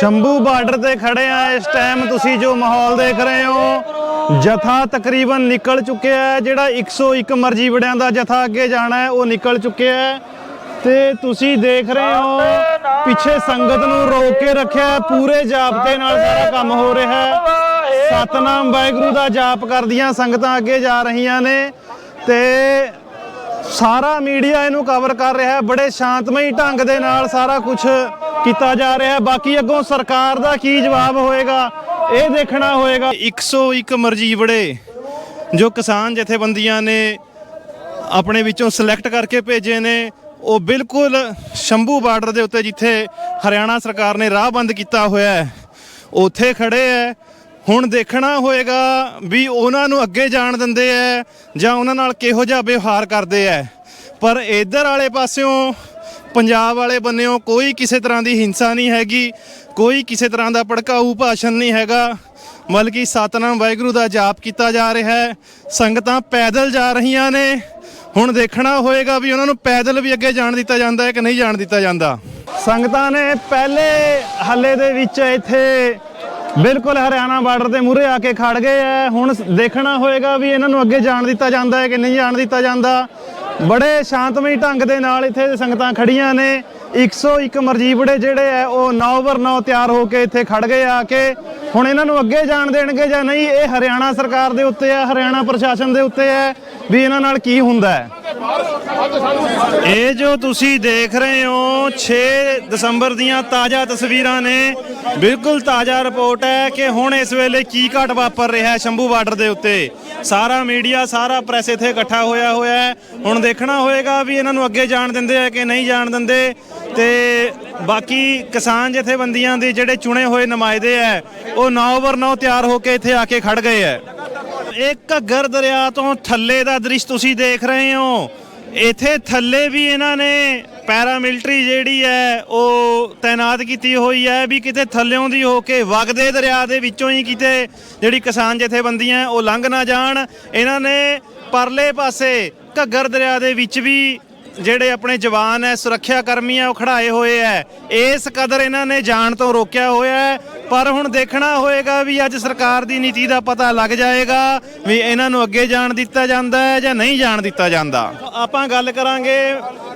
Shambhu border ਤੇ ਖੜੇ ਆ। ਇਸ ਟਾਈਮ ਤੁਸੀਂ ਜੋ ਮਾਹੌਲ ਦੇਖ ਰਹੇ ਹੋ, ਜਥਾ ਤਕਰੀਬਨ ਨਿਕਲ ਚੁੱਕਿਆ ਹੈ। ਜਿਹੜਾ 101 ਮਰਜ਼ੀ ਵੜਿਆਂ ਦਾ ਜਥਾ ਅੱਗੇ ਜਾਣਾ ਹੈ, ਉਹ ਨਿਕਲ ਚੁੱਕਿਆ ਹੈ। ਤੇ ਤੁਸੀਂ ਦੇਖ ਰਹੇ ਹੋ, ਪਿੱਛੇ ਸੰਗਤ ਨੂੰ ਰੋਕ ਕੇ ਰੱਖਿਆ ਪੂਰੇ ਜਾਪਤੇ ਨਾਲ ਸਾਰਾ ਕੰਮ ਹੋ ਰਿਹਾ ਹੈ। ਸਤਨਾਮ ਵਾਹਿਗੁਰੂ ਦਾ ਜਾਪ ਕਰਦੀਆਂ ਸੰਗਤਾਂ ਅੱਗੇ ਜਾ ਰਹੀਆਂ ਨੇ। ਤੇ ਸਾਰਾ ਮੀਡੀਆ ਇਹਨੂੰ ਕਵਰ ਕਰ ਰਿਹਾ ਹੈ, ਬੜੇ ਸ਼ਾਂਤਮਈ ਢੰਗ ਦੇ ਨਾਲ ਸਾਰਾ ਕੁਝ ਕੀਤਾ ਜਾ ਰਿਹਾ ਹੈ। ਬਾਕੀ ਅੱਗੋਂ ਸਰਕਾਰ ਦਾ ਕੀ ਜਵਾਬ ਹੋਏਗਾ, ਇਹ ਦੇਖਣਾ ਹੋਏਗਾ। 101 ਮਰਜੀਵੜੇ ਜੋ ਕਿਸਾਨ ਜਥੇਬੰਦੀਆਂ ਨੇ ਆਪਣੇ ਵਿੱਚੋਂ ਸਿਲੈਕਟ ਕਰਕੇ ਭੇਜੇ ਨੇ, ਉਹ ਬਿਲਕੁਲ ਸ਼ੰਭੂ ਬਾਰਡਰ ਦੇ ਉੱਤੇ ਜਿੱਥੇ ਹਰਿਆਣਾ ਸਰਕਾਰ ਨੇ ਰਾਹ ਬੰਦ ਕੀਤਾ ਹੋਇਆ ਹੈ, ਉੱਥੇ ਖੜੇ ਹੈ। ਹੁਣ ਦੇਖਣਾ ਹੋਏਗਾ ਵੀ ਉਹਨਾਂ ਨੂੰ ਅੱਗੇ ਜਾਣ ਦਿੰਦੇ ਐ ਜਾਂ ਉਹਨਾਂ ਨਾਲ ਕਿਹੋ ਜਿਹਾ ਵਿਵਹਾਰ ਕਰਦੇ ਐ। ਪਰ ਇਧਰ ਵਾਲੇ ਪਾਸਿਓਂ ਪੰਜਾਬ ਵਾਲੇ ਬੰਨਿਓ ਕੋਈ ਕਿਸੇ ਤਰ੍ਹਾਂ ਦੀ ਹਿੰਸਾ ਨਹੀਂ ਹੈਗੀ, ਕੋਈ ਕਿਸੇ ਤਰ੍ਹਾਂ ਦਾ ਭੜਕਾਊ ਭਾਸ਼ਣ ਨਹੀਂ ਹੈਗਾ। ਬਲਕਿ ਸਤਨਾਮ ਵਾਹਿਗੁਰੂ ਦਾ ਜਾਪ ਕੀਤਾ ਜਾ ਰਿਹਾ ਹੈ ਸੰਗਤਾਂ ਪੈਦਲ ਜਾ ਰਹੀਆਂ ਨੇ। ਹੁਣ ਦੇਖਣਾ ਹੋਏਗਾ ਵੀ ਉਹਨਾਂ ਨੂੰ ਪੈਦਲ ਵੀ ਅੱਗੇ ਜਾਣ ਦਿੱਤਾ ਜਾਂਦਾ ਹੈ ਕਿ ਨਹੀਂ ਜਾਣ ਦਿੱਤਾ ਜਾਂਦਾ। ਸੰਗਤਾਂ ਨੇ ਪਹਿਲੇ ਹੱਲੇ ਦੇ ਵਿੱਚ ਇੱਥੇ ਬਿਲਕੁਲ ਹਰਿਆਣਾ ਬਾਰਡਰ ਦੇ ਮੂਹਰੇ ਆ ਕੇ ਖੜ ਗਏ ਐ। ਹੁਣ ਦੇਖਣਾ ਹੋਏਗਾ ਵੀ ਇਹਨਾਂ ਨੂੰ ਅੱਗੇ ਜਾਣ ਦਿੱਤਾ ਜਾਂਦਾ ਹੈ ਕਿ ਨਹੀਂ ਜਾਣ ਦਿੱਤਾ ਜਾਂਦਾ। ਬੜੇ ਸ਼ਾਂਤਮਈ ਢੰਗ ਦੇ ਨਾਲ ਇੱਥੇ ਸੰਗਤਾਂ ਖੜੀਆਂ ਨੇ। 101 ਮਰਜੀਬੜੇ ਜਿਹੜੇ ਐ, ਉਹ 9 ਬਰ 9 ਤਿਆਰ ਹੋ ਕੇ ਇੱਥੇ ਖੜ ਗਏ ਆ ਕੇ ਹੁਣ ਇਹਨਾਂ ਨੂੰ ਅੱਗੇ ਜਾਣ ਦੇਣਗੇ ਜਾਂ ਨਹੀਂ, ਇਹ ਹਰਿਆਣਾ ਸਰਕਾਰ ਦੇ ਉੱਤੇ ਹੈ ਹਰਿਆਣਾ ਪ੍ਰਸ਼ਾਸਨ ਦੇ ਉੱਤੇ ਹੈ ਵੀ ਇਹਨਾਂ ਨਾਲ ਕੀ ਹੁੰਦਾ ਹੈ। ਇਹ ਜੋ ਤੁਸੀਂ ਦੇਖ ਰਹੇ ਹੋ 6 ਦਸੰਬਰ ਦੀਆਂ ਤਾਜ਼ਾ ਤਸਵੀਰਾਂ ਨੇ। ਬਿਲਕੁਲ ਤਾਜ਼ਾ ਰਿਪੋਰਟ ਹੈ ਕਿ ਹੁਣ ਇਸ ਵੇਲੇ ਕੀ ਘਟ ਵਾਪਰ ਰਿਹਾ ਹੈ ਸ਼ੰਭੂ ਬਾਰਡਰ ਦੇ ਉੱਤੇ। ਸਾਰਾ ਮੀਡੀਆ, ਸਾਰਾ ਪ੍ਰੈਸ ਇੱਥੇ ਇਕੱਠਾ ਹੋਇਆ ਹੋਇਆ ਹੈ। ਹੁਣ ਦੇਖਣਾ ਹੋਏਗਾ ਵੀ ਇਹਨਾਂ ਨੂੰ ਅੱਗੇ ਜਾਣ ਦਿੰਦੇ ਆ ਕਿ ਨਹੀਂ ਜਾਣ ਦਿੰਦੇ। ਤੇ ਬਾਕੀ ਕਿਸਾਨ ਜਥੇਬੰਦੀਆਂ ਦੇ ਜਿਹੜੇ ਚੁਣੇ ਹੋਏ ਨੁਮਾਇੰਦੇ ਆ ਉਹ 9 ਓਵਰ 9 ਤਿਆਰ ਹੋ ਕੇ ਇੱਥੇ ਆ ਕੇ ਖੜ ਗਏ ਆ ਇਹ ਘੱਗਰ ਦਰਿਆ ਤੋਂ ਥੱਲੇ ਦਾ ਦ੍ਰਿਸ਼ ਤੁਸੀਂ ਦੇਖ ਰਹੇ ਹੋ। ਇੱਥੇ ਥੱਲੇ ਵੀ ਇਹਨਾਂ ਨੇ ਪੈਰਾ ਮਿਲਟਰੀ ਜਿਹੜੀ ਹੈ ਉਹ ਤਾਇਨਾਤ ਕੀਤੀ ਹੋਈ ਹੈ ਵੀ ਕਿਤੇ ਥੱਲਿਓਂ ਦੀ ਹੋ ਕੇ ਵਗਦੇ ਦਰਿਆ ਦੇ ਵਿੱਚੋਂ ਹੀ ਕਿਤੇ ਜਿਹੜੀ ਕਿਸਾਨ ਜਥੇਬੰਦੀਆਂ ਉਹ ਲੰਘ ਨਾ ਜਾਣ। ਇਹਨਾਂ ਨੇ ਪਰਲੇ ਪਾਸੇ ਘੱਗਰ ਦਰਿਆ ਦੇ ਵਿੱਚ ਵੀ ਜਿਹੜੇ ਆਪਣੇ ਜਵਾਨ ਹੈ ਸੁਰੱਖਿਆ ਕਰਮੀ ਹੈ ਉਹ ਖੜਾਏ ਹੋਏ ਹੈ ਇਸ ਕਦਰ ਇਹਨਾਂ ਨੇ ਜਾਣ ਤੋਂ ਰੋਕਿਆ ਹੋਇਆ ਹੈ ਪਰ ਹੁਣ ਦੇਖਣਾ ਹੋਏਗਾ ਵੀ ਅੱਜ ਸਰਕਾਰ ਦੀ ਨੀਤੀ ਦਾ ਪਤਾ ਲੱਗ ਜਾਏਗਾ ਵੀ ਇਹਨਾਂ ਨੂੰ ਅੱਗੇ ਜਾਣ ਦਿੱਤਾ ਜਾਂਦਾ ਹੈ ਜਾਂ ਨਹੀਂ ਜਾਣ ਦਿੱਤਾ ਜਾਂਦਾ। ਆਪਾਂ ਗੱਲ ਕਰਾਂਗੇ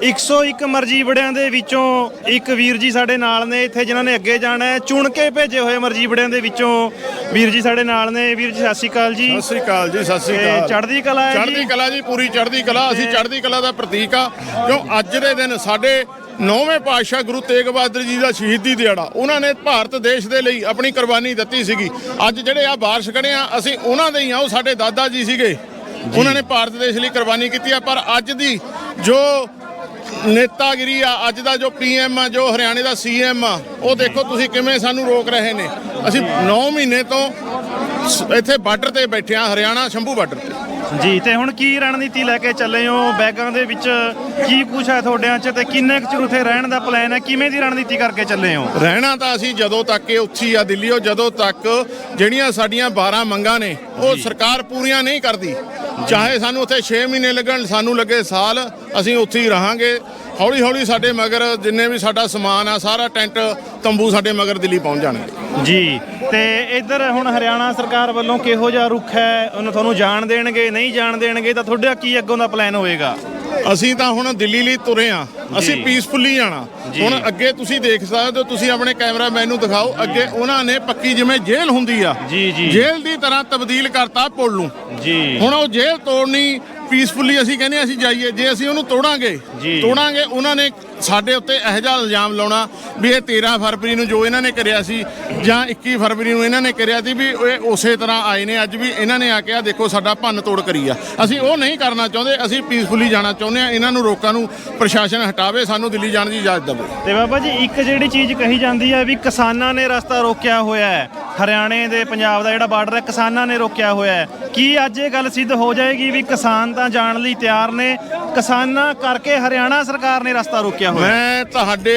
101 ਮਰਜ਼ੀ ਵੜਿਆਂ ਦੇ ਵਿੱਚੋਂ। ਇੱਕ ਵੀਰ ਜੀ ਸਾਡੇ ਨਾਲ ਨੇ ਇੱਥੇ ਜਿਨ੍ਹਾਂ ਨੇ ਅੱਗੇ ਜਾਣਾ ਹੈ ਚੁਣ ਕੇ ਭੇਜੇ ਹੋਏ ਮਰਜ਼ੀ ਵੜਿਆਂ ਦੇ ਵਿੱਚੋਂ। ਵੀਰ ਜੀ ਸਾਡੇ ਨਾਲ ਨੇ। ਵੀਰ ਜੀ ਸਤਿ ਸ਼੍ਰੀ ਅਕਾਲ ਜੀ। ਸਤਿ ਸ੍ਰੀ ਅਕਾਲ ਜੀ ਸਤਿ ਸ੍ਰੀ ਅਕਾਲ। ਚੜ੍ਹਦੀ ਕਲਾ ਹੈ ਚੜ੍ਹਦੀ ਜੀ ਕਲਾ ਜੀ ਪੂਰੀ ਚੜ੍ਹਦੀ ਕਲਾ। ਅਸੀਂ ਚੜ੍ਹਦੀ ਕਲਾ ਦਾ ਪ੍ਰਤੀਕ ਆ। ਕਿਉਂ ਅੱਜ ਦੇ ਦਿਨ ਸਾਡੇ ਨੌਵੇਂ ਪਾਤਸ਼ਾਹ ਗੁਰੂ ਤੇਗ ਬਹਾਦਰ ਜੀ ਦਾ ਸ਼ਹੀਦੀ ਦਿਹਾੜਾ ਉਹਨਾਂ ਨੇ ਭਾਰਤ ਦੇਸ਼ ਦੇ ਲਈ ਆਪਣੀ ਕੁਰਬਾਨੀ ਦਿੱਤੀ ਸੀਗੀ। ਅੱਜ ਜਿਹੜੇ ਆ ਬਾਰਸ਼ ਖੜੇ ਆ ਅਸੀਂ ਉਹਨਾਂ ਦੇ ਹੀ ਆ ਉਹ ਸਾਡੇ ਦਾਦਾ ਜੀ ਸੀਗੇ। ਉਹਨਾਂ ਨੇ ਭਾਰਤ ਦੇਸ਼ ਲਈ ਕੁਰਬਾਨੀ ਕੀਤੀ ਆ ਪਰ ਅੱਜ ਦੀ ਜੋ ਨੇਤਾਗਿਰੀ ਆ ਅੱਜ ਦਾ ਜੋ ਪੀਐਮ ਆ ਜੋ ਹਰਿਆਣੇ ਦਾ ਸੀਐਮ ਆ ਉਹ ਦੇਖੋ ਤੁਸੀਂ ਕਿਵੇਂ ਸਾਨੂੰ ਰੋਕ ਰਹੇ ਨੇ। ਅਸੀਂ 9 ਮਹੀਨੇ ਤੋਂ ਇੱਥੇ ਬਾਰਡਰ ਤੇ ਬੈਠੇ ਆ ਹਰਿਆਣਾ ਸ਼ੰਭੂ ਬਾਰਡਰ ਤੇ। ਜੀ ਤੇ ਹੁਣ ਕੀ ਰਣਨੀਤੀ ਲੈ ਕੇ ਚੱਲੇ ਹੋ? ਬੈਗਾਂ ਦੇ ਵਿੱਚ ਕੀ ਕੁਛ ਹੈ ਤੁਹਾਡਿਆਂ 'ਚ ਤੇ ਕਿੰਨੇ ਕੁ ਚਿਰ ਉੱਥੇ ਰਹਿਣ ਦਾ ਪਲਾਨ ਹੈ? ਕਿਵੇਂ ਦੀ ਰਣਨੀਤੀ ਕਰਕੇ ਚੱਲੇ ਹੋ? ਰਹਿਣਾ ਤਾਂ ਅਸੀਂ ਜਦੋਂ ਤੱਕ ਇਹ ਉੱਥੀ ਆ ਦਿੱਲੀ ਉਹ ਜਦੋਂ ਤੱਕ ਜਿਹੜੀਆਂ ਸਾਡੀਆਂ 12 ਮੰਗਾਂ ਨੇ ਉਹ ਸਰਕਾਰ ਪੂਰੀਆਂ ਨਹੀਂ ਕਰਦੀ। ਚਾਹੇ ਸਾਨੂੰ ਉੱਥੇ 6 ਮਹੀਨੇ ਲੱਗਣ ਸਾਨੂੰ ਲੱਗੇ ਸਾਲ ਅਸੀਂ ਉੱਥੇ ਹੀ ਰਹਾਂਗੇ। ਹੌਲੀ ਹੌਲੀ ਸਾਡੇ ਮਗਰ ਜਿੰਨੇ ਵੀ ਸਾਡਾ ਸਮਾਨ ਆ ਸਾਰਾ ਟੈਂਟ ਤੰਬੂ ਸਾਡੇ ਮਗਰ ਦਿੱਲੀ ਪਹੁੰਚ ਜਾਣਗੇ। ਜੀ ਤੇ ਇੱਧਰ ਹੁਣ ਹਰਿਆਣਾ ਸਰਕਾਰ ਵੱਲੋਂ ਕਿਹੋ ਜਿਹਾ ਰੁਖ ਹੈ? ਉਹਨੂੰ ਤੁਹਾਨੂੰ ਜਾਣ ਦੇਣਗੇ ਨਹੀਂ ਜਾਣ ਦੇਣਗੇ ਤਾਂ ਤੁਹਾਡਾ ਕੀ ਅੱਗੋਂ ਦਾ ਪਲਾਨ ਹੋਏਗਾ? ਅਸੀਂ ਤਾਂ ਹੁਣ ਦਿੱਲੀ ਲਈ ਤੁਰੇ ਆ। ਅਸੀਂ। ਪੀਸਫੁਲੀ ਜਾਣਾ। ਹੁਣ ਅੱਗੇ ਤੁਸੀਂ ਦੇਖ ਸਕਦੇ ਹੋ ਤੁਸੀਂ ਆਪਣੇ ਕੈਮਰਾਮੈਨ ਨੂੰ ਦਿਖਾਓ। ਅੱਗੇ ਉਹਨਾਂ ਨੇ ਪੱਕੀ ਜਿਵੇਂ ਜੇਲ੍ਹ ਹੁੰਦੀ ਆ। ਜੀ, ਜੀ। ਜੇਲ੍ਹ ਦੀ ਤਰ੍ਹਾਂ ਤਬਦੀਲ ਕਰਤਾ ਪੁਲ ਨੂੰ। ਜੀ। ਹੁਣ ਉਹ ਜੇਲ੍ਹ ਤੋੜਨੀ ਪੀਸਫੁਲੀ ਅਸੀਂ ਕਹਿੰਦੇ ਅਸੀਂ ਜਾਈਏ। ਜੇ ਅਸੀਂ ਉਹਨੂੰ ਤੋੜਾਂਗੇ। ਤੋੜਾਂਗੇ ਉਹਨਾਂ ਨੇ ਸਾਡੇ ਉੱਤੇ ਇਹੋ ਜਿਹਾ ਇਲਜ਼ਾਮ ਲਾਉਣਾ ਵੀ ਇਹ 13 ਫਰਵਰੀ ਨੂੰ ਜੋ ਇਹਨਾਂ ਨੇ ਕਰਿਆ ਸੀ ਜਾਂ 21 ਫਰਵਰੀ ਨੂੰ ਇਹਨਾਂ ਨੇ ਕਰਿਆ ਸੀ ਵੀ ਇਹ ਉਸੇ ਤਰ੍ਹਾਂ ਆਏ ਨੇ ਅੱਜ ਵੀ ਇਹਨਾਂ ਨੇ ਆ ਕੇ ਆ ਦੇਖੋ ਸਾਡਾ ਭੰਨ ਤੋੜ ਕਰੀ ਆ। ਅਸੀਂ ਉਹ ਨਹੀਂ ਕਰਨਾ ਚਾਹੁੰਦੇ ਅਸੀਂ ਪੀਸਫੁਲੀ ਜਾਣਾ ਚਾਹੁੰਦੇ ਆ ਇਹਨਾਂ ਨੂੰ ਰੋਕਾਂ ਨੂੰ ਪ੍ਰਸ਼ਾਸਨ ਹਟਾਵੇ ਸਾਨੂੰ ਦਿੱਲੀ ਜਾਣ ਦੀ ਇਜਾਜ਼ਤ ਦੇਵੇ। ਤੇ ਬਾਬਾ ਜੀ ਇੱਕ ਜਿਹੜੀ ਚੀਜ਼ ਕਹੀ ਜਾਂਦੀ ਹੈ ਵੀ ਕਿਸਾਨਾਂ ਨੇ ਰਸਤਾ ਰੋਕਿਆ ਹੋਇਆ ਹੈ। ਹਰਿਆਣੇ ਦੇ ਪੰਜਾਬ ਦਾ ਜਿਹੜਾ ਬਾਰਡਰ ਹੈ ਕਿਸਾਨਾਂ ਨੇ ਰੋਕਿਆ ਹੋਇਆ ਹੈ। ਕੀ ਅੱਜ ਇਹ ਗੱਲ ਸਿੱਧ ਹੋ ਜਾਏਗੀ ਵੀ ਕਿਸਾਨ ਤਾਂ ਜਾਣ ਲਈ ਤਿਆਰ ਨੇ ਕਿਸਾਨਾਂ ਕਰਕੇ ਹਰਿਆਣਾ ਸਰਕਾਰ ਨੇ ਰਸਤਾ ਰੋਕਿਆ ਹੋਇਆ? ਮੈਂ ਤੁਹਾਡੇ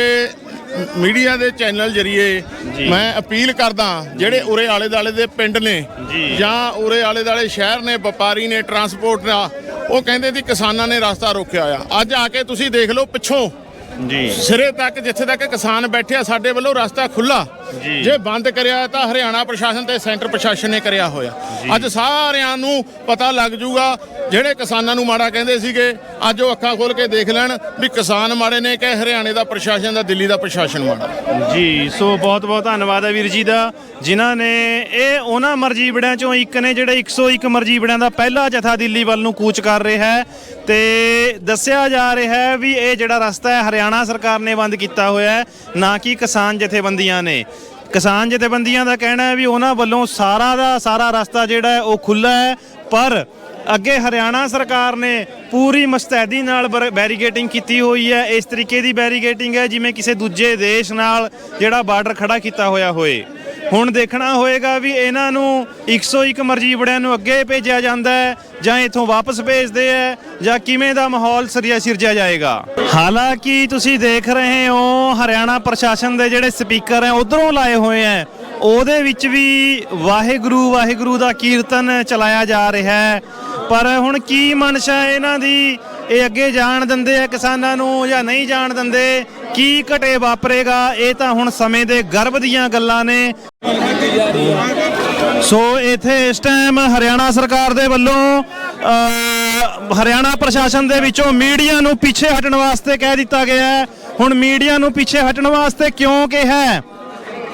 ਮੀਡੀਆ ਦੇ ਚੈਨਲ ਜਰੀਏ। ਮੈਂ ਅਪੀਲ ਕਰਦਾ ਜਿਹੜੇ ਉਰੇ ਆਲੇ ਦਾਲੇ ਦੇ ਪਿੰਡ ਨੇ ਜੀ। ਜਾਂ ਉਰੇ ਆਲੇ ਦਾਲੇ ਸ਼ਹਿਰ ਨੇ ਵਪਾਰੀ ਨੇ ਟਰਾਂਸਪੋਰਟ ਦਾ ਉਹ ਕਹਿੰਦੇ ਸੀ ਕਿਸਾਨਾਂ ਨੇ ਰਸਤਾ ਰੋਕਿਆ ਆ ਅੱਜ ਆ ਕੇ ਤੁਸੀਂ ਦੇਖ ਲਓ ਪਿੱਛੋਂ ਜੀ ਸਿਰੇ ਤੱਕ ਜਿੱਥੇ ਤੱਕ ਕਿਸਾਨ ਬੈਠੇ ਆ ਸਾਡੇ ਵੱਲੋਂ ਰਸਤਾ ਖੁੱਲਾ ਜੀ। ਜੇ ਬੰਦ ਕਰਿਆ ਤਾਂ ਹਰਿਆਣਾ ਪ੍ਰਸ਼ਾਸਨ ਤੇ ਸੈਂਟਰ ਪ੍ਰਸ਼ਾਸਨ ਨੇ ਕਰਿਆ ਹੋਇਆ। ਅੱਜ ਸਾਰਿਆਂ ਨੂੰ ਪਤਾ ਲੱਗ ਜੂਗਾ ਜਿਹੜੇ ਕਿਸਾਨਾਂ ਨੂੰ ਮਾੜਾ ਕਹਿੰਦੇ ਸੀਗੇ ਅੱਜ ਉਹ ਅੱਖਾਂ ਖੋਲ ਕੇ ਦੇਖ ਲੈਣ ਵੀ ਕਿਸਾਨ ਮਾੜੇ ਨੇ ਕਿ ਹਰਿਆਣੇ ਦਾ ਪ੍ਰਸ਼ਾਸਨ ਦਾ ਦਿੱਲੀ ਦਾ ਪ੍ਰਸ਼ਾਸਨ ਮਾੜਾ। ਜੀ ਸੋ ਬਹੁਤ ਬਹੁਤ ਧੰਨਵਾਦ ਹੈ ਵੀਰ ਜੀ ਦਾ ਜਿਨ੍ਹਾਂ ਨੇ ਇਹ ਉਹਨਾਂ ਮਰਜੀਬੜਿਆਂ ਚੋਂ ਇੱਕ ਨੇ ਜਿਹੜੇ 101 ਮਰਜੀਬੜਿਆਂ ਦਾ ਪਹਿਲਾ ਜਥਾ ਦਿੱਲੀ ਵੱਲ ਨੂੰ ਕੂਚ ਕਰ ਰਿਹਾ ਹੈ ਤੇ ਦੱਸਿਆ ਜਾ ਰਿਹਾ ਹੈ ਵੀ ਇਹ ਜਿਹੜਾ ਰਸਤਾ ਹੈ ਹਰਿਆਣਾ ਸਰਕਾਰ ਨੇ ਬੰਦ ਕੀਤਾ ਹੋਇਆ ਹੈ ਨਾ ਕਿ ਕਿਸਾਨ ਜਥੇਬੰਦੀਆਂ ਨੇ। ਕਿਸਾਨ ਜਥੇਬੰਦੀਆਂ ਦਾ ਕਹਿਣਾ ਹੈ ਵੀ ਉਹਨਾਂ ਵੱਲੋਂ ਸਾਰਾ ਦਾ ਸਾਰਾ ਰਸਤਾ ਜਿਹੜਾ ਹੈ ਉਹ ਖੁੱਲਾ ਹੈ, ਪਰ ਅੱਗੇ ਹਰਿਆਣਾ ਸਰਕਾਰ ਨੇ ਪੂਰੀ ਮੁਸਤੈਦੀ ਨਾਲ ਬਰ- ਕੀਤੀ ਹੋਈ ਹੈ, ਇਸ ਤਰੀਕੇ ਦੀ ਬੈਰੀਕੇਡਿੰਗ ਹੈ ਜਿਵੇਂ ਕਿਸੇ ਦੂਜੇ ਦੇਸ਼ ਨਾਲ ਜਿਹੜਾ ਬਾਰਡਰ ਖੜਾ ਕੀਤਾ ਹੋਇਆ ਹੋਏ। ਹੁਣ ਦੇਖਣਾ ਹੋਏਗਾ ਵੀ ਇਹਨਾਂ ਨੂੰ 101 ਮਰਜ਼ੀ ਬੜਿਆਂ ਨੂੰ ਅੱਗੇ ਭੇਜਿਆ ਜਾਂਦਾ ਹੈ ਜਾਂ ਇਥੋਂ ਵਾਪਸ ਭੇਜਦੇ ਹੈ ਜਾਂ ਕਿਵੇਂ ਦਾ ਮਾਹੌਲ ਸਰੀਆ ਸਿਰਜਿਆ ਜਾਏਗਾ? ਹਾਲਾਂਕਿ ਤੁਸੀਂ ਦੇਖ ਰਹੇ ਹੋ ਹਰਿਆਣਾ ਪ੍ਰਸ਼ਾਸਨ ਦੇ ਜਿਹੜੇ ਸਪੀਕਰ ਹੈ, ਉਧਰੋਂ ਲਾਏ ਹੋਏ ਹੈ। ਉਹਦੇ ਵਿੱਚ ਵੀ ਵਾਹਿਗੁਰੂ ਵਾਹਿਗੁਰੂ ਦਾ ਕੀਰਤਨ ਚਲਾਇਆ ਜਾ ਰਿਹਾ ਹੈ। ਪਰ ਹੁਣ ਕੀ ਮਨਸ਼ਾ ਇਹਨਾਂ ਦੀ ਇਹ ਅੱਗੇ ਜਾਣ ਦਿੰਦੇ ਆ ਕਿਸਾਨਾਂ ਨੂੰ ਜਾਂ ਨਹੀਂ ਜਾਣ ਦਿੰਦੇ? ਕੀ ਘਟੇ ਵਾਪਰੇਗਾ? ਇਹ ਤਾਂ ਹੁਣ ਸਮੇਂ ਦੇ ਗਰਭ ਦੀਆਂ ਗੱਲਾਂ ਨੇ। ਸੋ ਇੱਥੇ ਇਸ ਟਾਈਮ ਹਰਿਆਣਾ ਸਰਕਾਰ ਦੇ ਵੱਲੋਂ ਅਹ, ਹਰਿਆਣਾ ਪ੍ਰਸ਼ਾਸਨ ਦੇ ਵਿੱਚੋਂ ਮੀਡੀਆ ਨੂੰ ਪਿੱਛੇ ਹਟਣ ਵਾਸਤੇ ਕਹਿ ਦਿੱਤਾ ਗਿਆ ਹੈ। ਹੁਣ ਮੀਡੀਆ ਨੂੰ ਪਿੱਛੇ ਹਟਣ ਵਾਸਤੇ ਕਿਉਂ ਕਿਹਾ ਹੈ?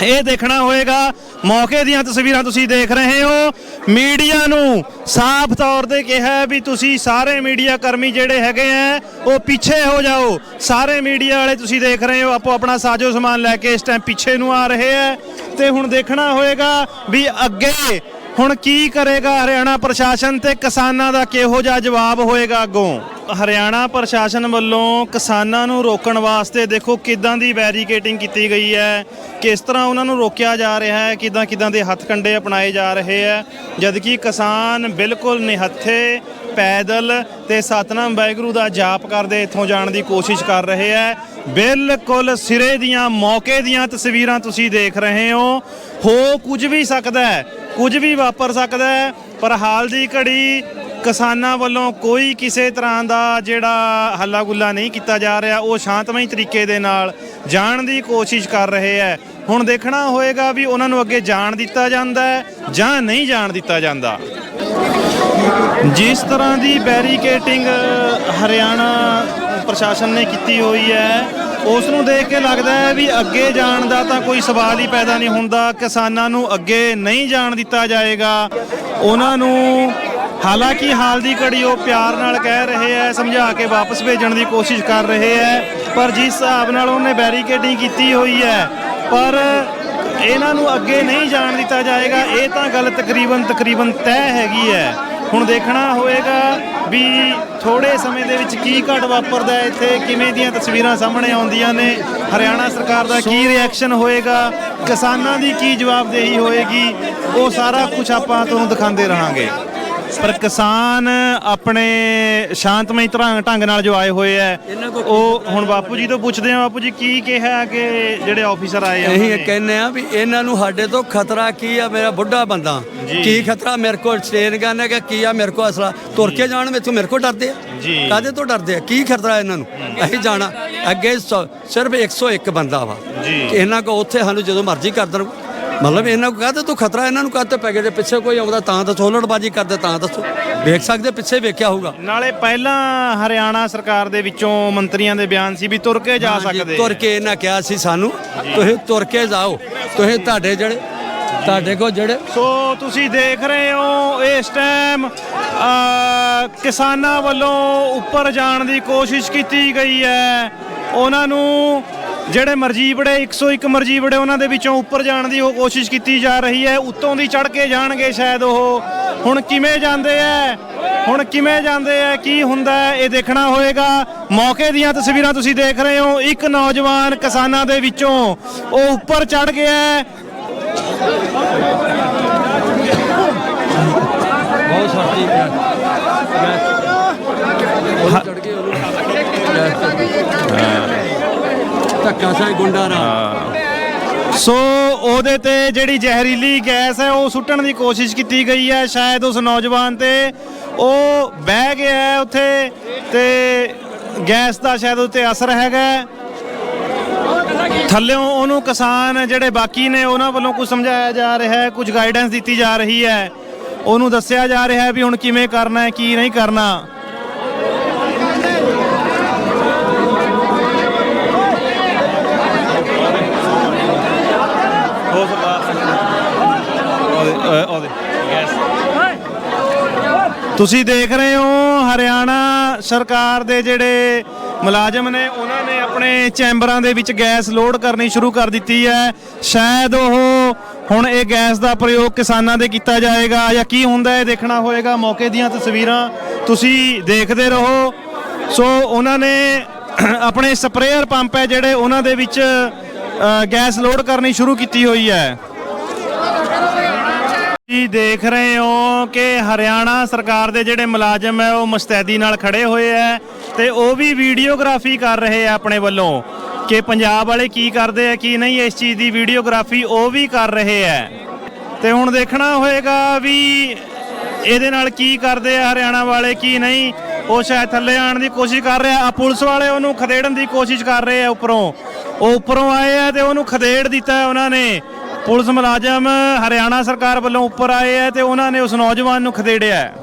ਇਹ ਦੇਖਣਾ ਹੋਏਗਾ ਮੌਕੇ ਦੀਆਂ ਤਸਵੀਰਾਂ ਤੁਸੀਂ ਦੇਖ ਰਹੇ ਹੋ। ਮੀਡੀਆ ਨੂੰ ਸਾਫ਼ ਤੌਰ ਤੇ ਕਿਹਾ ਵੀ ਤੁਸੀਂ ਸਾਰੇ ਮੀਡੀਆ ਕਰਮੀ ਜਿਹੜੇ ਹੈਗੇ ਆ, ਉਹ ਪਿੱਛੇ ਹੋ ਜਾਓ। ਸਾਰੇ ਮੀਡੀਆ ਵਾਲੇ ਤੁਸੀਂ ਦੇਖ ਰਹੇ ਹੋ, ਆਪੋ ਆਪਣਾ ਸਾਜੋ ਸਮਾਨ ਲੈ ਕੇ ਇਸ ਟਾਈਮ ਪਿੱਛੇ ਨੂੰ ਆ ਰਹੇ ਆ। ਤੇ ਹੁਣ ਦੇਖਣਾ ਹੋਏਗਾ ਵੀ ਅੱਗੇ ਹੁਣ ਕੀ ਕਰੇਗਾ ਹਰਿਆਣਾ ਪ੍ਰਸ਼ਾਸਨ ਤੇ ਕਿਸਾਨਾਂ ਦਾ ਕਿਹੋ ਜਿਹਾ ਜਵਾਬ ਹੋਏਗਾ ਅੱਗੋਂ। ਹਰਿਆਣਾ ਪ੍ਰਸ਼ਾਸਨ ਵੱਲੋਂ ਕਿਸਾਨਾਂ ਨੂੰ ਰੋਕਣ ਵਾਸਤੇ ਦੇਖੋ ਕਿਦਾਂ ਦੀ ਬੈਰੀਕੇਟਿੰਗ ਕੀਤੀ ਗਈ ਹੈ, ਕਿਸ ਤਰ੍ਹਾਂ ਉਹਨਾਂ ਨੂੰ ਰੋਕਿਆ ਜਾ ਰਿਹਾ ਹੈ, ਕਿਦਾਂ ਕਿਦਾਂ ਦੇ ਹੱਥ ਕੰਡੇ ਅਪਣਾਏ ਜਾ ਰਹੇ ਹੈ, ਜਦਕਿ ਕਿਸਾਨ ਬਿਲਕੁਲ ਨਿਹੱਥੇ, ਪੈਦਲ ਤੇ ਸਤਨਾਮ ਵਾਹਿਗੁਰੂ ਦਾ ਜਾਪ ਕਰਦੇ ਇੱਥੋਂ ਜਾਣ ਦੀ ਕੋਸ਼ਿਸ਼ ਕਰ ਰਹੇ ਹੈ। ਬਿਲਕੁਲ ਸਿਰੇ ਦੀਆਂ, ਮੌਕੇ ਦੀਆਂ ਤਸਵੀਰਾਂ ਤੁਸੀਂ ਦੇਖ ਰਹੇ ਹੋ। ਹੋ ਕੁਝ ਵੀ ਸਕਦਾ ਹੈ, ਕੁਝ ਵੀ ਵਾਪਰ ਸਕਦਾ ਹੈ, ਪਰ ਹਾਲ ਦੀ ਘੜੀ ਕਿਸਾਨਾਂ ਵੱਲੋਂ ਕੋਈ ਕਿਸੇ ਤਰ੍ਹਾਂ ਦਾ ਜਿਹੜਾ ਹੱਲਾ ਗੁੱਲਾ ਨਹੀਂ ਕੀਤਾ ਜਾ ਰਿਹਾ, ਉਹ ਸ਼ਾਂਤਮਈ ਤਰੀਕੇ ਦੇ ਨਾਲ ਜਾਣ ਦੀ ਕੋਸ਼ਿਸ਼ ਕਰ ਰਹੇ ਹੈ। ਹੁਣ ਦੇਖਣਾ ਹੋਏਗਾ ਵੀ ਉਹਨਾਂ ਨੂੰ ਅੱਗੇ ਜਾਣ ਦਿੱਤਾ ਜਾਂਦਾ ਹੈ ਜਾਂ ਨਹੀਂ ਜਾਣ ਦਿੱਤਾ ਜਾਂਦਾ। ਜਿਸ ਤਰ੍ਹਾਂ ਦੀ ਬੈਰੀਕੇਟਿੰਗ ਹਰਿਆਣਾ ਪ੍ਰਸ਼ਾਸਨ ਨੇ ਕੀਤੀ ਹੋਈ ਹੈ, ਉਸ ਨੂੰ ਦੇਖ ਕੇ ਲੱਗਦਾ ਹੈ ਵੀ ਅੱਗੇ ਜਾਣ ਦਾ ਤਾਂ ਕੋਈ ਸਵਾਲ ਹੀ ਪੈਦਾ ਨਹੀਂ ਹੁੰਦਾ। ਕਿਸਾਨਾਂ ਨੂੰ ਅੱਗੇ ਨਹੀਂ ਜਾਣ ਦਿੱਤਾ ਜਾਏਗਾ। ਉਹਨਾਂ ਨੂੰ ਹਾਲਾਂਕਿ ਹਾਲ ਦੀ ਘੜੀ ਉਹ ਪਿਆਰ ਨਾਲ ਕਹਿ ਰਹੇ ਹੈ ਸਮਝਾ ਕੇ ਵਾਪਸ ਭੇਜਣ ਦੀ ਕੋਸ਼ਿਸ਼ ਕਰ ਰਹੇ ਹੈ ਪਰ ਜਿਸ ਹਿਸਾਬ ਨਾਲ ਉਹਨੇ ਬੈਰੀਕੇਡਿੰਗ ਕੀਤੀ ਹੋਈ ਹੈ ਪਰ ਇਹਨਾਂ ਨੂੰ ਅੱਗੇ ਨਹੀਂ ਜਾਣ ਦਿੱਤਾ ਜਾਏਗਾ ਇਹ ਤਾਂ ਗੱਲ ਤਕਰੀਬਨ ਤਕਰੀਬਨ ਤੈਅ ਹੈਗੀ ਹੈ। ਹੁਣ ਦੇਖਣਾ ਹੋਏਗਾ ਵੀ ਥੋੜੇ ਸਮੇਂ ਦੇ ਵਿੱਚ ਕੀ ਘਟ ਵਾਪਰਦਾ ਇੱਥੇ ਕਿਵੇਂ ਦੀਆਂ ਤਸਵੀਰਾਂ ਸਾਹਮਣੇ ਆਉਂਦੀਆਂ ਨੇ ਹਰਿਆਣਾ ਸਰਕਾਰ ਦਾ ਕੀ ਰਿਐਕਸ਼ਨ ਹੋਏਗਾ ਕਿਸਾਨਾਂ ਦੀ ਕੀ ਜਵਾਬਦੇਹੀ ਹੋਏਗੀ ਉਹ ਸਾਰਾ ਕੁਝ ਆਪਾਂ ਤੁਹਾਨੂੰ ਦਿਖਾਉਂਦੇ ਰਹਾਂਗੇ। ਪਰ ਕਿਸਾਨ ਆਪਣੇ ਸ਼ਾਂਤਮਈ ਤਰ੍ਹਾਂ ਢੰਗ ਨਾਲ ਜੋ ਆਏ ਹੋਏ ਐ ਉਹ ਹੁਣ ਬਾਪੂ ਜੀ ਤੋਂ ਪੁੱਛਦੇ ਆ ਬਾਪੂ ਜੀ ਕੀ ਕਿਹਾ ਕਿ ਜਿਹੜੇ ਆਫੀਸਰ ਆਏ ਆ ਇਹ ਨੇ? ਕਹਿੰਦੇ ਆ ਵੀ ਇਹਨਾਂ ਨੂੰ ਸਾਡੇ ਤੋਂ ਖਤਰਾ ਕੀ ਆ ਮੇਰਾ ਬੁੱਢਾ ਬੰਦਾ। ਕੀ ਖਤਰਾ? ਮੇਰੇ ਕੋਲ ਸਟੇਨ ਗਨ ਹੈ ਕਿ ਕੀ ਆ? ਮੇਰੇ ਕੋਲ ਅਸਲਾ ਤੁਰ ਕੇ ਜਾਣ ਵਿੱਚ ਮੇਰੇ ਕੋਲ ਡਰਦੇ ਆ। ਕਾਦੇ ਤੋਂ ਡਰਦੇ ਆ? ਕੀ ਖਤਰਾ ਇਹਨਾਂ ਨੂੰ? ਅਸੀਂ ਜਾਣਾ। ਅੱਗੇ ਸੌ- ਸਿਰਫ 101 ਬੰਦਾ ਵਾ। ਇਹਨਾਂ ਕੋ ਉੱਥੇ ਸਾਨੂੰ ਜਦੋਂ ਮਰਜ਼ੀ ਕਰ ਦੇਣ। ਮਤਲਬ ਇਹਨਾਂ ਕੋ ਕਹਦੇ ਤੂੰ ਖਤਰਾ ਇਹਨਾਂ ਨੂੰ ਕਹਤੇ ਪੈ ਗਏ ਜੇ ਪਿੱਛੇ ਕੋਈ ਆਉਂਦਾ ਤਾਂ ਦੱਸੋ ਹੁੱਲੜਬਾਜੀ ਕਰਦੇ ਤਾਂ ਦੱਸੋ। ਵੇਖ ਸਕਦੇ ਪਿੱਛੇ ਵੇਖਿਆ ਹੋਊਗਾ। ਨਾਲੇ ਪਹਿਲਾਂ ਹਰਿਆਣਾ ਸਰਕਾਰ ਦੇ ਵਿੱਚੋਂ ਮੰਤਰੀਆਂ ਦੇ ਬਿਆਨ ਸੀ ਵੀ ਤੁਰ ਕੇ ਜਾ ਸਕਦੇ ਤੁਰ ਕੇ ਇਹਨਾਂ ਕਿਹਾ ਸੀ ਸਾਨੂੰ ਤੁਸੀਂ ਤੁਰ ਕੇ ਜਾਓ ਤੁਸੀਂ ਤੁਹਾਡੇ ਜਿਹੜੇ ਤੁਹਾਡੇ ਕੋਲ ਜਿਹੜੇ ਸੋ ਤੁਸੀਂ ਦੇਖ ਰਹੇ ਹੋ ਇਸ ਟਾਈਮ ਕਿਸਾਨਾਂ ਵੱਲੋਂ ਉੱਪਰ ਜਾਣ ਦੀ ਕੋਸ਼ਿਸ਼ ਕੀਤੀ ਗਈ ਹੈ। ਉਹਨਾਂ ਨੂੰ ਜਿਹੜੇ ਮਰਜ਼ੀ ਬੜੇ 101 ਮਰਜ਼ੀ ਬੜੇ ਉਹਨਾਂ ਦੇ ਵਿੱਚੋਂ ਉੱਪਰ ਜਾਣ ਦੀ ਉਹ ਕੋਸ਼ਿਸ਼ ਕੀਤੀ ਜਾ ਰਹੀ ਹੈ। ਉੱਤੋਂ ਦੀ ਚੜ ਕੇ ਜਾਣਗੇ ਸ਼ਾਇਦ ਉਹ। ਹੁਣ ਕਿਵੇਂ ਜਾਂਦੇ ਐ? ਹੁਣ ਕਿਵੇਂ ਜਾਂਦੇ ਐ? ਕੀ ਹੁੰਦਾ ਇਹ ਦੇਖਣਾ ਹੋਏਗਾ। ਮੌਕੇ ਦੀਆਂ ਤਸਵੀਰਾਂ ਤੁਸੀਂ ਦੇਖ ਰਹੇ ਹੋ। ਇੱਕ ਨੌਜਵਾਨ ਕਿਸਾਨਾਂ ਦੇ ਵਿੱਚੋਂ ਉਹ ਉੱਪਰ ਚੜ ਗਿਆ ਹੈ। ਬਹੁਤ ਸਾਰੀ ਉਹ ਚੜ ਕੇ ਉਹਨੂੰ ਧੱਕਾ ਸਾਈ ਗੁੰਡਾ ਸੋ ਉਹਦੇ ਤੇ ਜਿਹੜੀ ਜ਼ਹਿਰੀਲੀ ਗੈਸ ਹੈ, ਉਹ ਸੁੱਟਣ ਦੀ ਕੋਸ਼ਿਸ਼ ਕੀਤੀ ਗਈ ਹੈ। ਸ਼ਾਇਦ ਉਸ ਨੌਜਵਾਨ ਤੇ ਉਹ ਬਹਿ ਗਿਆ ਹੈ ਉੱਥੇ ਤੇ ਗੈਸ ਦਾ ਸ਼ਾਇਦ ਉੱਤੇ ਅਸਰ ਹੈਗਾ ਹੈ। ਥੱਲਿਓਂ ਉਹਨੂੰ ਕਿਸਾਨ ਜਿਹੜੇ ਬਾਕੀ ਨੇ, ਉਹਨਾਂ ਵੱਲੋਂ ਕੁਝ ਸਮਝਾਇਆ ਜਾ ਰਿਹਾ ਹੈ ਕੁਝ ਗਾਈਡੈਂਸ ਦਿੱਤੀ ਜਾ ਰਹੀ ਹੈ। ਉਹਨੂੰ ਦੱਸਿਆ ਜਾ ਰਿਹਾ ਹੈ ਵੀ ਹੁਣ ਕਿਵੇਂ ਕਰਨਾ ਹੈ, ਕੀ ਨਹੀਂ ਕਰਨਾ। ਸਰਦਾਰ ਤੁਸੀਂ ਦੇਖ ਰਹੇ ਹੋ ਹਰਿਆਣਾ ਸਰਕਾਰ ਦੇ ਜਿਹੜੇ ਮੁਲਾਜ਼ਮ ਨੇ, ਉਹਨਾਂ ਨੇ ਆਪਣੇ ਚੈਂਬਰਾਂ ਦੇ ਵਿੱਚ ਗੈਸ ਲੋਡ ਕਰਨੀ ਸ਼ੁਰੂ ਕਰ ਦਿੱਤੀ ਹੈ। ਸ਼ਾਇਦ ਉਹ ਹੁਣ ਇਹ ਗੈਸ ਦਾ ਪ੍ਰਯੋਗ ਕਿਸਾਨਾਂ ਦੇ ਕੀਤਾ ਜਾਏਗਾ ਜਾਂ ਕੀ ਹੁੰਦਾ ਹੈ ਦੇਖਣਾ ਹੋਏਗਾ। ਮੌਕੇ ਦੀਆਂ ਤਸਵੀਰਾਂ ਤੁਸੀਂ ਦੇਖਦੇ ਰਹੋ। ਸੋ ਉਹਨਾਂ ਨੇ ਆਪਣੇ ਸਪਰੇਅਰ ਪੰਪ ਹੈ ਜਿਹੜੇ ਉਹਨਾਂ ਦੇ ਵਿੱਚ ਗੈਸ ਲੋਡ ਕਰਨੀ ਸ਼ੁਰੂ ਕੀਤੀ ਹੋਈ ਹੈ। ਤੁਸੀਂ ਦੇਖ ਰਹੇ ਹੋ ਕਿ ਹਰਿਆਣਾ ਸਰਕਾਰ ਦੇ ਜਿਹੜੇ ਮੁਲਾਜ਼ਮ ਹੈ, ਉਹ ਮੁਸਤੈਦੀ ਨਾਲ ਖੜੇ ਹੋਏ ਹੈ ਤੇ ਉਹ ਵੀ ਵੀਡੀਓਗ੍ਰਾਫੀ ਕਰ ਰਹੇ ਆ ਆਪਣੇ ਵੱਲੋਂ। ਕਿ ਪੰਜਾਬ ਵਾਲੇ ਕੀ ਕਰਦੇ ਆ ਕੀ ਨਹੀਂ, ਇਸ ਚੀਜ਼ ਦੀ ਵੀਡੀਓਗ੍ਰਾਫੀ ਉਹ ਵੀ ਕਰ ਰਹੇ ਹੈ। ਤੇ ਹੁਣ ਦੇਖਣਾ ਹੋਏਗਾ ਵੀ ਇਹਦੇ ਨਾਲ ਕੀ ਕਰਦੇ ਆ ਹਰਿਆਣਾ ਵਾਲੇ, ਕੀ ਨਹੀਂ। ਉਹ ਸ਼ਾਇਦ ਥੱਲੇ ਆਉਣ ਦੀ ਕੋਸ਼ਿਸ਼ ਕਰ ਰਿਹਾ। ਆ ਪੁਲਿਸ ਵਾਲੇ ਉਹਨੂੰ ਖਦੇੜਨ ਦੀ ਕੋਸ਼ਿਸ਼ ਕਰ ਰਹੇ ਆ ਉੱਪਰੋਂ। ਉਹ ਉੱਪਰੋਂ ਆਏ ਆ ਤੇ ਉਹਨੂੰ ਖਦੇੜ ਦਿੱਤਾ ਉਹਨਾਂ ਨੇ। ਪੁਲਿਸ ਮੁਲਾਜ਼ਮ ਹਰਿਆਣਾ ਸਰਕਾਰ ਵੱਲੋਂ ਉੱਪਰ ਆਏ ਹੈ ਤੇ ਉਹਨਾਂ ਨੇ ਉਸ ਨੌਜਵਾਨ ਨੂੰ ਖਦੇੜਿਆ ਹੈ।